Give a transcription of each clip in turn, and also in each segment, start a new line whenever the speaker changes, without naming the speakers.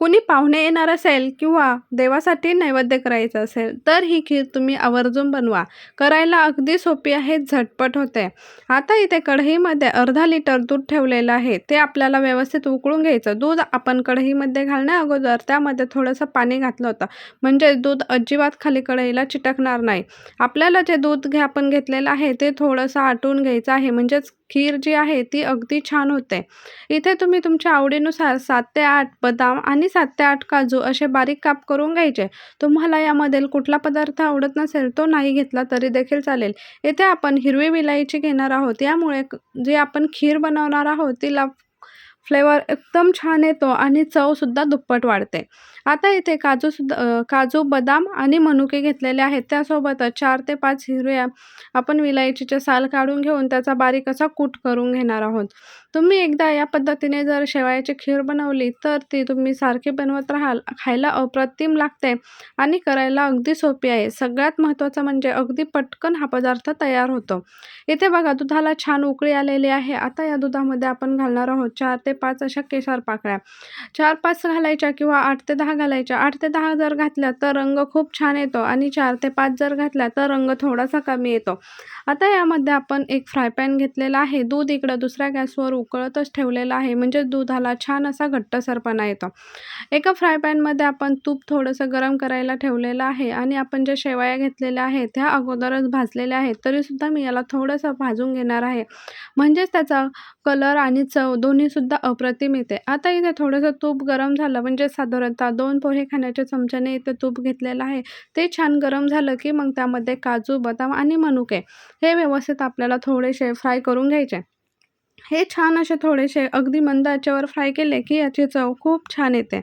कुणी पाहुणे येणार असेल किंवा देवासाठी नैवेद्य करायचं असेल तर ही खीर तुम्ही आवर्जून बनवा. करायला अगदी सोपी आहे झटपट होते. आता इथे कढईमध्ये अर्धा लिटर दूध ठेवलेलं आहे. ते आपल्याला व्यवस्थित उकळून घ्यायचं. दूध आपण कढईमध्ये घालण्या अगोदर त्यामध्ये थोडंसं पाणी घातलं होतं. म्हणजे दूध अजिबात खाली कढईला चिटकणार नाही. आपल्याला जे दूध घ्या आपण घेतलेलं आहे ते थोडंसं आटून घ्यायचं आहे. म्हणजेच खीर जी आहे ती अगदी छान होते. इथे तुम्ही तुमच्या आवडीनुसार सात ते आठ बदाम आणि सात ते आठ काजू असे बारीक काप करून घ्यायचे. तुम्हाला यामधील कुठला पदार्थ आवडत नसेल तो नाही घेतला तरी देखील चालेल. येथे आपण हिरवी विलायची घेणार आहोत. यामुळे जी जे आपण खीर बनवणार आहोत तिला फ्लेवर एकदम छान येतो आणि चवसुद्धा दुप्पट वाढते. आता इथे काजूसुद्धा काजू बदाम आणि मनुके घेतलेले आहेत. त्यासोबतच चार ते पाच हिरव्या आपण विलायचीचे साल काढून घेऊन त्याचा बारीक असा कूट करून घेणार आहोत. तुम्ही एकदा या पद्धतीने जर शेवयाची खीर बनवली तर ती तुम्ही सारखी बनवत राहाल. खायला अप्रतिम लागते आणि करायला अगदी सोपी आहे. सगळ्यात महत्त्वाचं म्हणजे अगदी पटकन हा पदार्थ तयार होतो. इथे बघा दुधाला छान उकळी आलेली आहे. आता या दुधामध्ये आपण घालणार आहोत चार ते पाच अशा केशर पाकळ्या. चार पाच घालायच्या किंवा आठ ते दहा घालायच्या. आठ ते दहा जर घातल्या तर रंग खूप छान येतो आणि चार ते पाच जर घातल्या तर रंग थोडासा कमी येतो. आता यामध्ये आपण एक फ्राय पॅन घेतलेला आहे. दूध इकडं दुसऱ्या गॅसवर उकळतच ठेवलेलं आहे. म्हणजे दुधाला छान असा घट्टसरपणा येतो. एका फ्राय पॅनमध्ये आपण तूप थोडंसं गरम करायला ठेवलेलं आहे आणि आपण ज्या शेवया घेतलेल्या आहेत त्या अगोदरच भाजलेल्या आहेत. तरीसुद्धा मी याला थोडंसं भाजून घेणार आहे. म्हणजेच त्याचा कलर आणि चव दोन्हीसुद्धा अप्रतिम येते. आता इथे थोडंसं तूप गरम झालं म्हणजे साधारणतः दोन पोहे खाण्याच्या चमच्याने इथे तूप घेतलेलं आहे. ते छान गरम झालं की मग त्यामध्ये काजू बदाम आणि मनुके हे व्यवस्थित आपल्याला थोडेसे फ्राय करून घ्यायचे. हे छान असे थोडेसे अगदी मंद आचेवर फ्राय केले की याची चव खूप छान येते.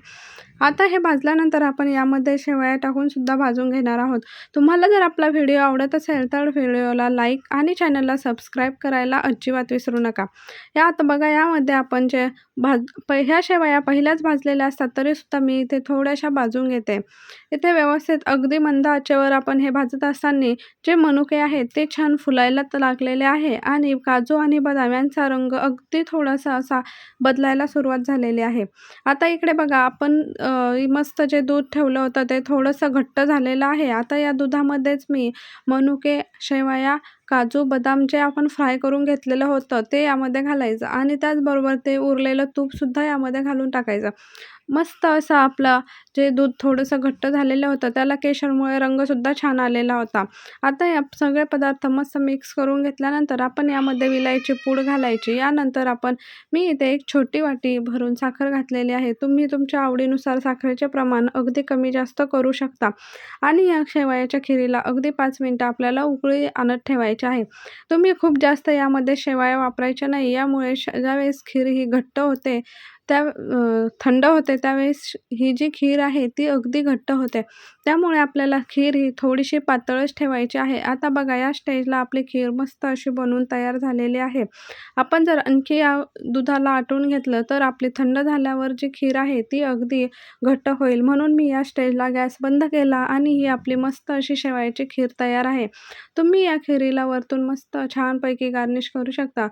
आता हे भाजल्यानंतर आपण यामध्ये शेवया टाकूनसुद्धा भाजून घेणार आहोत. तुम्हाला जर आपला व्हिडिओ आवडत असेल तर व्हिडिओला लाईक आणि चॅनलला सबस्क्राईब करायला अजिबात विसरू नका. या आता बघा यामध्ये आपण जे भाज प ह्या शेवया पहिल्याच भाजलेल्या असतात तरीसुद्धा मी इथे थोड्याशा भाजून घेते. इथे व्यवस्थित अगदी मंद आचेवर आपण हे भाजत असताना जे मनुके आहेत ते छान फुलायला लागलेले आहे आणि काजू आणि बदाम यांचा रंग अगदी थोडासा असा बदलायला सुरुवात झालेली आहे. आता इकडे बघा आपण मस्त जे दूध ठेवलं होतं ते थोडंसं घट्ट झालेलं आहे. आता या दुधामध्येच मी मनुके शेवया काजू बदाम जे आपण फ्राय करून घेतलेलं होतं ते यामध्ये घालायचं आणि त्याचबरोबर ते उरलेलं तूपसुद्धा यामध्ये घालून टाकायचं. मस्त असं आपलं जे दूध थोडंसं घट्ट झालेलं होतं त्याला केशरमुळे रंगसुद्धा छान आलेला होता. आता या सगळे पदार्थ मस्त मिक्स करून घेतल्यानंतर आपण यामध्ये विलायची पूड घालायची. यानंतर आपण मी इथे एक छोटी वाटी भरून साखर घातलेली आहे. तुम्ही तुमच्या आवडीनुसार साखरेचे प्रमाण अगदी कमी जास्त करू शकता. आणि या शेवयाच्या खिरीला अगदी पाच मिनटं आपल्याला उकळी आणत ठेवायची. आहे. तुम्ही खूप जास्त यामध्ये शेवाळ्या वापरायच्या नाही. यामुळे श ज्यावेळेस खीर ही घट्ट होते त्या थंड होते त्यावेळेस ही जी खीर आहे ती अगदी घट्ट होते. त्यामुळे आपल्याला खीर ही थोडीशी पातळच ठेवायची आहे. आता बघा या स्टेजला आपली खीर मस्त अशी बनवून तयार झालेली आहे. आपण जर आणखी या दुधाला आटून घेतलं तर आपली थंड झाल्यावर जी खीर आहे ती अगदी घट्ट होईल. म्हणून मी या स्टेजला गॅस बंद केला आणि ही आपली मस्त अशी शेवायची खीर तयार आहे. तुम्ही या खिरीला वरतून मस्त छानपैकी गार्निश करू शकता.